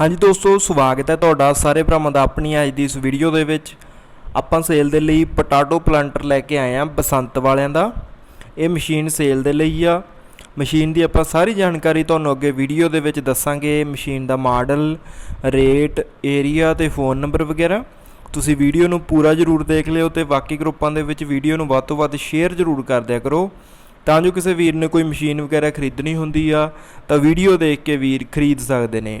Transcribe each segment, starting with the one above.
ਹਾਂਜੀ ਦੋਸਤੋ, ਸਵਾਗਤ ਹੈ ਤੁਹਾਡਾ ਸਾਰੇ ਭਰਾਵਾਂ ਦਾ ਆਪਣੀ ਅੱਜ ਦੀ ਇਸ ਵੀਡੀਓ ਦੇ ਵਿੱਚ। ਆਪਾਂ ਸੇਲ ਦੇ ਲਈ ਪੋਟਾਟੋ ਪਲਾਂਟਰ ਲੈ ਕੇ ਆਏ ਹਾਂ ਬਸੰਤ ਵਾਲਿਆਂ ਦਾ। ਇਹ ਮਸ਼ੀਨ ਸੇਲ ਦੇ ਲਈ ਆ। ਮਸ਼ੀਨ ਦੀ ਆਪਾਂ ਸਾਰੀ ਜਾਣਕਾਰੀ ਤੁਹਾਨੂੰ ਅੱਗੇ ਵੀਡੀਓ ਦੇ ਵਿੱਚ ਦੱਸਾਂਗੇ। ਮਸ਼ੀਨ ਦਾ ਮਾਡਲ ਰੇਟ ਏਰੀਆ ਤੇ ਫੋਨ ਨੰਬਰ ਵਗੈਰਾ। ਤੁਸੀਂ ਵੀਡੀਓ ਨੂੰ ਪੂਰਾ ਜ਼ਰੂਰ ਦੇਖ ਲਿਓ ਤੇ ਬਾਕੀ ਗਰੁੱਪਾਂ ਦੇ ਵਿੱਚ ਵੀਡੀਓ ਨੂੰ ਵੱਧ ਤੋਂ ਵੱਧ ਸ਼ੇਅਰ ਜ਼ਰੂਰ ਕਰ ਦਿਆ ਕਰੋ। ਤਾਂ ਜੋ ਕਿਸੇ ਵੀਰ ਨੇ ਕੋਈ ਮਸ਼ੀਨ ਵਗੈਰਾ ਖਰੀਦਣੀ ਹੁੰਦੀ ਆ, ਤਾਂ ਵੀਡੀਓ ਦੇਖ ਕੇ ਵੀਰ ਖਰੀਦ ਸਕਦੇ ਨੇ।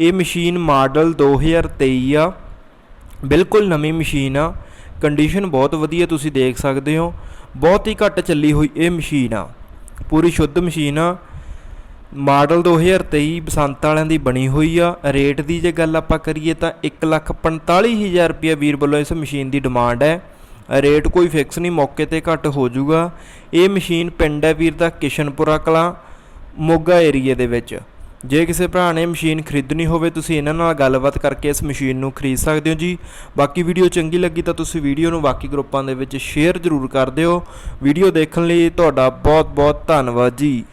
ਇਹ ਮਸ਼ੀਨ ਮਾਡਲ 2023 ਆ। ਬਿਲਕੁਲ ਨਵੀਂ ਮਸ਼ੀਨ ਆ। ਕੰਡੀਸ਼ਨ ਬਹੁਤ ਵਧੀਆ ਤੁਸੀਂ ਦੇਖ ਸਕਦੇ ਹੋ। ਬਹੁਤ ਹੀ ਘੱਟ ਚੱਲੀ ਹੋਈ ਇਹ ਮਸ਼ੀਨ ਆ। ਪੂਰੀ ਸ਼ੁੱਧ ਮਸ਼ੀਨ ਆ। ਮਾਡਲ 2023 ਬਸੰਤ ਵਾਲਿਆਂ ਦੀ ਬਣੀ ਹੋਈ ਆ। ਰੇਟ ਦੀ ਜੇ ਗੱਲ ਆਪਾਂ ਕਰੀਏ ਤਾਂ 145000 ਰੁਪਏ ਵੀਰ ਵੱਲੋਂ ਇਸ ਮਸ਼ੀਨ ਦੀ ਡਿਮਾਂਡ ਹੈ। ਰੇਟ ਕੋਈ ਫਿਕਸ ਨਹੀਂ, ਮੌਕੇ ਤੇ ਘੱਟ ਹੋ ਜਾਊਗਾ। ਇਹ ਮਸ਼ੀਨ ਪਿੰਡ ਹੈ ਵੀਰ ਦਾ ਕਿਸ਼ਨਪੁਰਾ ਕਲਾਂ, ਮੋਗਾ ਏਰੀਏ ਦੇ ਵਿੱਚ। ਜੇ ਕਿਸੇ ਭਰਾ ਨੇ ਮਸ਼ੀਨ ਖਰੀਦਣੀ ਹੋਵੇ, ਤੁਸੀਂ ਇਹਨਾਂ ਨਾਲ ਗੱਲਬਾਤ ਕਰਕੇ ਇਸ ਮਸ਼ੀਨ ਨੂੰ ਖਰੀਦ ਸਕਦੇ ਹੋ ਜੀ। ਬਾਕੀ ਵੀਡੀਓ ਚੰਗੀ ਲੱਗੀ ਤਾਂ ਤੁਸੀਂ ਵੀਡੀਓ ਨੂੰ ਬਾਕੀ ਗਰੁੱਪਾਂ ਦੇ ਵਿੱਚ ਸ਼ੇਅਰ ਜ਼ਰੂਰ ਕਰ ਦਿਓ। ਵੀਡੀਓ ਦੇਖਣ ਲਈ ਤੁਹਾਡਾ ਬਹੁਤ ਬਹੁਤ ਧੰਨਵਾਦ ਜੀ।